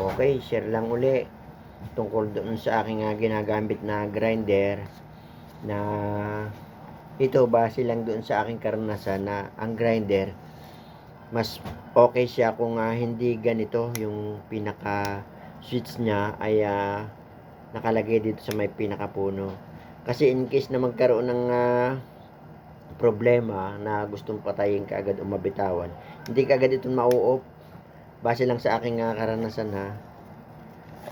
Okay, share lang uli. Tungkol doon sa aking ah, ginagamit na grinder na ito base lang doon sa aking karanasan na ang grinder mas okay siya kung ah, hindi ganito yung pinaka switch niya ay ah, nakalagay dito sa may pinakapuno. Kasi in case na magkaroon ng ah, problema na gustong patayin ka agad o mabitawan hindi ka agad mau-off base lang sa aking ah, karanasan ha.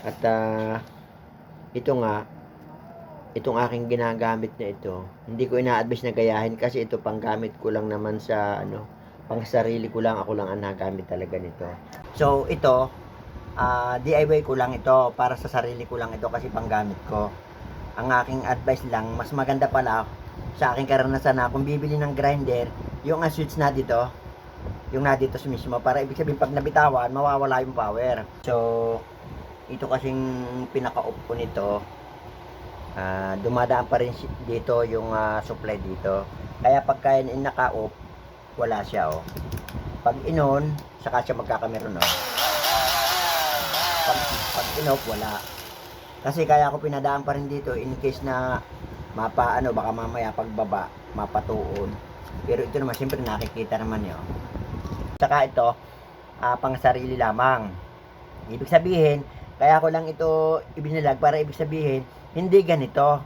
At ah, ito nga itong aking ginagamit na ito hindi ko ina-advise na gayahin kasi ito panggamit ko lang naman sa ano pang sarili ko lang ako lang ang nagamit talaga nito. So ito ah, DIY ko lang ito para sa sarili ko lang ito kasi panggamit ko. Ang aking advice lang mas maganda pala sa aking karanasan na kung bibili ng grinder yung switch na dito yung na dito mismo para ibig sabihin pag nabitawan mawawala yung power. So ito kasing pinaka-off ko nito ah, dumadaan pa rin dito yung ah, supply dito. Kaya pagka in naka-off wala siya oh. Pag inon saka siya magkakameron oh. Pag, pag in-off wala. Kasi kaya ako pinadaan pa rin dito in case na mapa ano baka mamaya pagbaba mapatuon. Pero ito naman siyempre nakikita naman yun saka ito ah, pang sarili lamang. Ibig sabihin kaya ko lang ito ibinilag para ibig sabihin hindi ganito.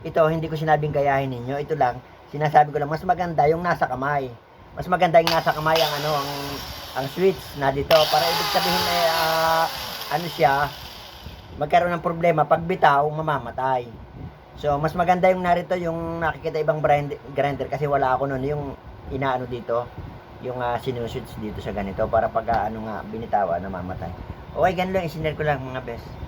Ito hindi ko sinabing gayahin ninyo. Ito lang sinasabi ko lang mas maganda yung nasa kamay. Mas maganda yung nasa kamay ang ano ang ang switch na dito. Para ibig sabihin ay ah, ano siya magkaroon ng problema. Pag bitaw mamamatay. So mas maganda yung narito yung nakikita ibang brand, grinder. Kasi wala ako noon yung inaano dito yung uh, sinuswitch dito sa ganito para pag ah, ano nga binitawan namamatay. Okay ganun lang isinare ko lang mga best